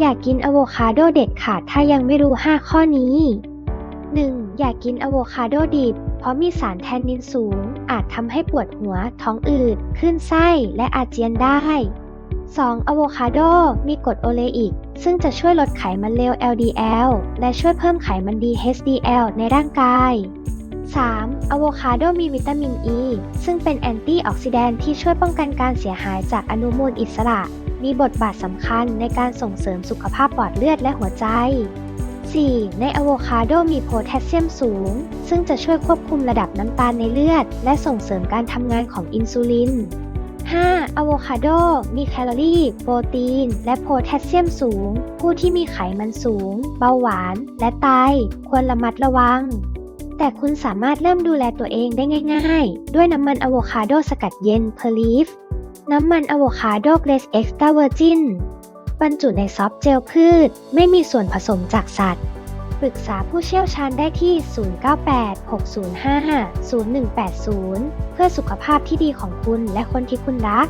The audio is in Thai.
อย่ากกินอะโวคาโดเด็ดขาดถ้ายังไม่รู้ 5 ข้อนี้ 1. อย่ากกินอะโวคาโดดิบ เพราะมีสารแทนนินสูง อาจทำให้ปวดหัว ท้องอืดขึ้นไส้และอาเจียนได้ 2. อะโวคาโดมีกรดโอเลอิก ซึ่งจะช่วยลดไขมันเลว LDL และช่วยเพิ่มไขมันดี HDL ในร่างกาย 3. อะโวคาโดมีวิตามินอ e, ีซึ่งเป็นแอนตี้ออกซิแดนต์ที่ช่วยป้องกันการเสียหายจากอนุมูลอิสระ มีบทบาทสำคัญในการส่งเสริมสุขภาพปอดเลือดและหัวใจ 4. ในอะโวคาโดมีโพแทสเซียมสูง ซึ่งจะช่วยควบคุมระดับน้ำตาลในเลือด และส่งเสริมการทำงานของอินซูลิน 5. อะโวคาโดมีแคลอรี่ โปรตีน และโพแทสเซียมสูง ผู้ที่มีไขมันสูง เบาหวาน และไตควรระมัดระวัง แต่คุณสามารถเริ่มดูแลตัวเองได้ง่าย ๆ ด้วยน้ำมันอะโวคาโดสกัดเย็น per leaf น้ำมันอะโวคาโดเกรสเอ็กซ์ตร้าเวอร์จินบรรจุในซอฟต์เจลพืช ไม่มีส่วนผสมจากสัตว์ ปรึกษาผู้เชี่ยวชาญได้ที่ 098 605 0180 เพื่อสุขภาพที่ดีของคุณและคนที่คุณรัก